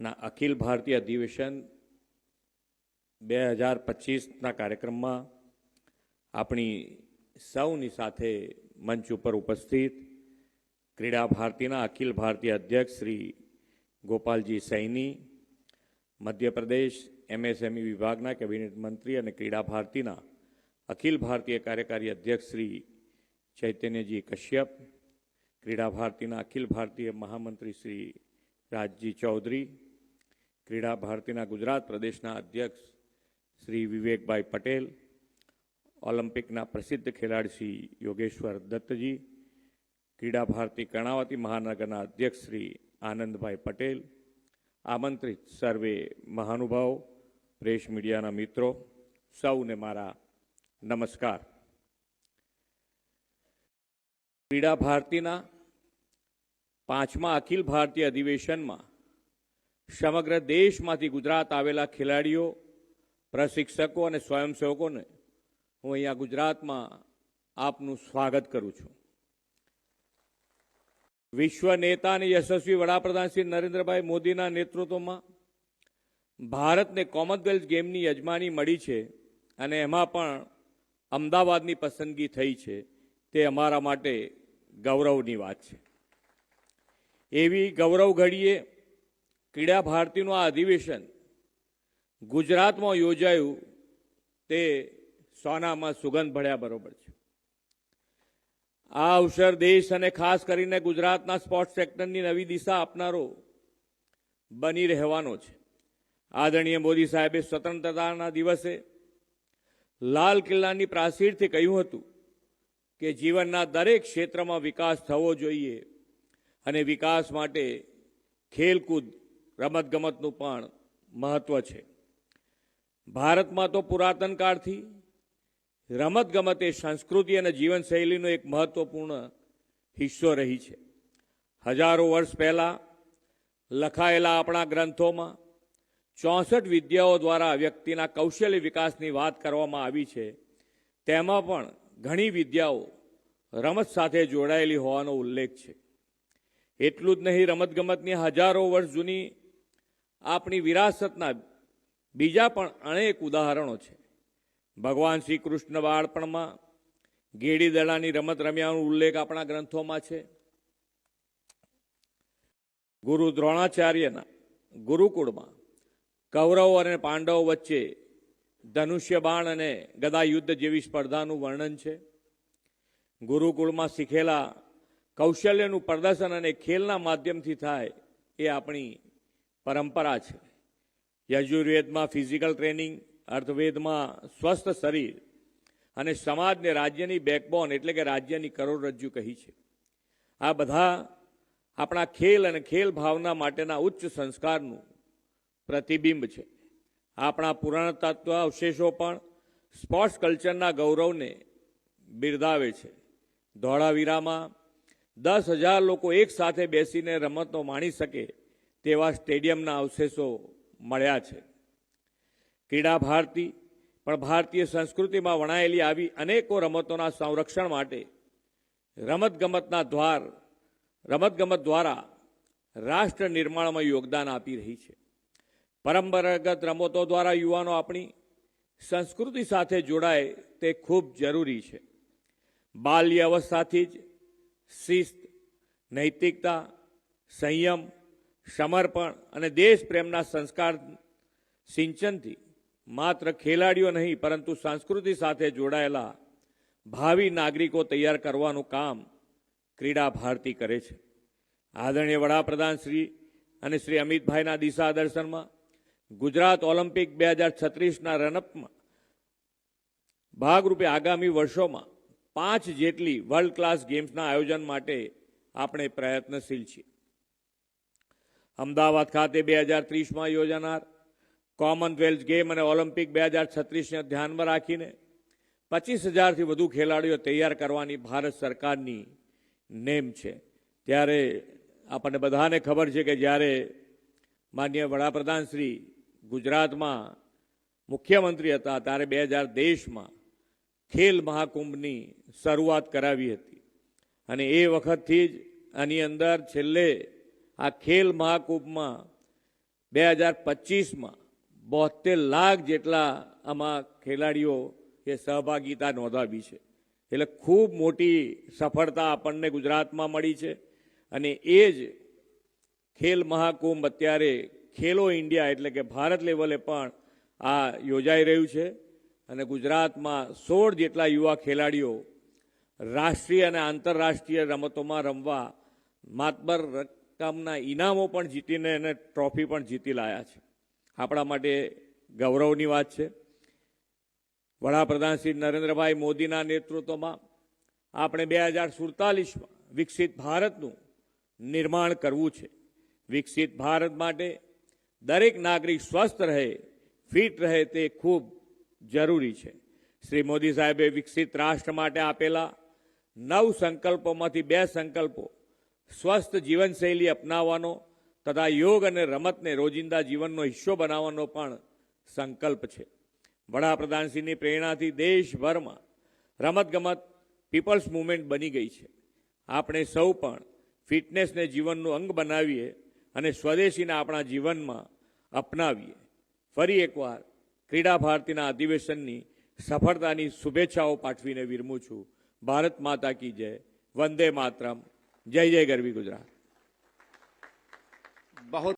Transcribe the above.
ના, અખિલ ભારતીય અધિવેશન બે હજાર પચીસના કાર્યક્રમમાં આપણી સૌની સાથે મંચ ઉપર ઉપસ્થિત ક્રીડા ભારતીના અખિલ ભારતીય અધ્યક્ષ શ્રી ગોપાલજી સૈની, મધ્યપ્રદેશ એમએસએમઈ વિભાગના કેબિનેટ મંત્રી અને ક્રીડા ભારતીના અખિલ ભારતીય કાર્યકારી અધ્યક્ષ શ્રી ચૈતન્યજી કશ્યપ, ક્રીડા ભારતીના અખિલ ભારતીય મહામંત્રી શ્રી રાજજી ચૌધરી ક્રીડા ભારતીના ગુજરાત પ્રદેશના અધ્યક્ષ શ્રી વિવેકભાઈ પટેલ, ઓલિમ્પિકના પ્રસિદ્ધ ખેલાડી શ્રી યોગેશ્વર દત્તજી, ક્રીડા ભારતી કર્ણાવતી મહાનગરના અધ્યક્ષ શ્રી આનંદભાઈ પટેલ, આમંત્રિત સર્વે મહાનુભાવો, પ્રેસ મીડિયાના મિત્રો, સૌને મારા નમસ્કાર. ક્રીડા ભારતીના પાંચમા અખિલ ભારતીય અધિવેશનમાં સમગ્ર દેશમાંથી ગુજરાત આવેલા ખેલાડીઓ, પ્રશિક્ષકો અને સ્વયંસેવકોને હું અહીંયા ગુજરાતમાં આપનું સ્વાગત કરું છું. વિશ્વ નેતા અને યશસ્વી વડાપ્રધાન શ્રી નરેન્દ્રભાઈ મોદીના નેતૃત્વમાં ભારતને કોમનવેલ્થ ગેમની યજમાની મળી છે અને એમાં પણ અમદાવાદની પસંદગી થઈ છે તે અમારા માટે ગૌરવની વાત છે. એવી ગૌરવ ઘડીએ ક્રીડા ભારતીનું આ અધિવેશન ગુજરાતમાં યોજાયું તે સોનામાં સુગંધ ભળ્યા બરોબર છે. આ અવસર દેશ અને ખાસ કરીને ગુજરાતના સ્પોર્ટ્સ સેક્ટરની નવી દિશા આપનારો બની રહેવાનો છે. આદરણીય મોદી સાહેબે સ્વતંત્રતાના દિવસે લાલ કિલ્લાની પ્રાચીરથી કહ્યું હતું કે જીવનના દરેક ક્ષેત્રમાં વિકાસ થવો જોઈએ અને વિકાસ માટે ખેલકૂદ રમતગમતનું પણ મહત્વ છે. ભારતમાં તો પુરાતન કાળથી રમતગમત એ સંસ્કૃતિ અને જીવનશૈલીનો એક મહત્વપૂર્ણ હિસ્સો રહી છે. હજારો વર્ષ પહેલા લખાયેલા આપણા ગ્રંથોમાં ચોસઠ વિદ્યાઓ દ્વારા વ્યક્તિના કૌશલ્ય વિકાસની વાત કરવામાં આવી છે. તેમાં પણ ઘણી વિદ્યાઓ રમત સાથે જોડાયેલી હોવાનો ઉલ્લેખ છે. એટલું જ નહીં રમતગમતની હજારો વર્ષ જૂની આપણી વિરાસતના બીજા પણ અનેક ઉદાહરણો છે. ભગવાન શ્રી કૃષ્ણ બાળપણમાં ગેડી દડાની રમત રમ્યાનો ઉલ્લેખ આપણા ગ્રંથોમાં છે. ગુરુ દ્રોણાચાર્યના ગુરુકુળમાં કૌરવો અને પાંડવો વચ્ચે ધનુષ્ય બાણ અને ગદા યુદ્ધ જેવી સ્પર્ધાનું વર્ણન છે. ગુરુકુળમાં શીખેલા કૌશલ્યનું પ્રદર્શન અને ખેલના માધ્યમથી થાય એ આપણી પરંપરા છે. યજુર્વેદમાં ફિઝિકલ ટ્રેનિંગ, અર્થવેદમાં સ્વસ્થ શરીર અને સમાજને રાજ્યની બેકબોન એટલે કે રાજ્યની કરોડરજ્જુ કહી છે. આ બધા આપણા ખેલ અને ખેલ ભાવના માટેના ઉચ્ચ સંસ્કારનું પ્રતિબિંબ છે. આપણા પુરાણતત્વ અવશેષો પણ સ્પોર્ટ્સ કલ્ચરના ગૌરવને બિરદાવે છે. ધોળાવીરામાં દસ હજાર લોકો એકસાથે બેસીને રમતો માણી શકે તેવા સ્ટેડિયમના અવશેષો મળ્યા છે. ક્રીડા ભારતી, પણ ભારતીય સંસ્કૃતિમાં વણાયેલી આવી અનેકો રમતોના સંરક્ષણ માટે રમતગમતના દ્વાર, રમતગમત દ્વારા રાષ્ટ્ર નિર્માણમાં યોગદાન આપી રહી છે. પરંપરાગત રમતો દ્વારા યુવાનો આપણી સંસ્કૃતિ સાથે જોડાય તે ખૂબ જરૂરી છે. બાલ્ય અવસ્થાથી જ શિસ્ત, નૈતિકતા, સંયમ સમર્પણ અને દેશ પ્રેમના સંસ્કાર સિંચનથી માત્ર ખેલાડીઓ નહીં, પરંતુ સંસ્કૃતિ સાથે જોડાયેલા ભાવિ નાગરિકો તૈયાર કરવાનું કામ ક્રીડા ભારતી કરે છે. આદરણીય વડાપ્રધાન શ્રી અને શ્રી અમિતભાઈના દિશા દર્શનમાં ગુજરાત ઓલિમ્પિક બે હજાર છત્રીસના રનઅપમાં ભાગરૂપે આગામી વર્ષોમાં પાંચ જેટલી વર્લ્ડ ક્લાસ ગેમ્સના આયોજન માટે આપણે પ્રયત્નશીલ છીએ. અમદાવાદ ખાતે બે હજાર ત્રીસમાં યોજાનાર કોમનવેલ્થ ગેમ અને ઓલિમ્પિક બે હજાર છત્રીસને ધ્યાનમાં રાખીને પચીસ હજારથી વધુ ખેલાડીઓ તૈયાર કરવાની ભારત સરકારની નેમ છે. ત્યારે આપણને બધાને ખબર છે કે જ્યારે માન્ય વડાપ્રધાન શ્રી ગુજરાતમાં મુખ્યમંત્રી હતા ત્યારે બે હજાર દેશમાં ખેલ મહાકુંભની શરૂઆત કરાવી હતી. અને એ વખતથી જ આની અંદર છેલ્લે આ ખેલ મહાકુંભમાં બે હજાર પચીસમાં બોતેર લાખ જેટલા આમાં ખેલાડીઓ એ સહભાગિતા નોંધાવી છે. એટલે ખૂબ મોટી સફળતા આપણને ગુજરાતમાં મળી છે અને એ જ ખેલ મહાકુંભ અત્યારે ખેલો ઇન્ડિયા એટલે કે ભારત લેવલે પણ આ યોજાઈ રહ્યું છે અને ગુજરાતમાં સોળ જેટલા યુવા ખેલાડીઓ રાષ્ટ્રીય અને આંતરરાષ્ટ્રીય રમતોમાં રમવા માતબર રકમના ઇનામો પણ જીતીને એને ટ્રોફી પણ જીતી લાયા છે. આપણા માટે ગૌરવની વાત છે. વડાપ્રધાન શ્રી નરેન્દ્રભાઈ મોદીના નેતૃત્વમાં આપણે બે હજાર સુડતાલીસમાં વિકસિત ભારતનું નિર્માણ કરવું છે. વિકસિત ભારત માટે દરેક નાગરિક સ્વસ્થ રહે, ફિટ રહે તે ખૂબ જરૂરી છે. શ્રી મોદી સાહેબે વિકસિત રાષ્ટ્ર માટે આપેલા નવ સંકલ્પોમાંથી બે સંકલ્પો સ્વસ્થ જીવનશૈલી અપનાવવાનો તથા યોગ અને રમતને રોજિંદા જીવનનો હિસ્સો બનાવવાનો પણ સંકલ્પ છે. વડાપ્રધાનશ્રીની પ્રેરણાથી દેશભરમાં રમતગમત, પીપલ્સ મુવમેન્ટ બની ગઈ છે. આપણે સૌ પણ ફિટનેસને જીવનનું અંગ બનાવીએ અને સ્વદેશીને આપણા જીવનમાં અપનાવીએ. ફરી એકવાર ક્રીડા ભારતીના અધિવેશનની સફળતાની શુભેચ્છાઓ પાઠવીને વિરમું છું. ભારત માતા કી જય. વંદે માતરમ. જય જય ગરવી ગુજરાત. બહુ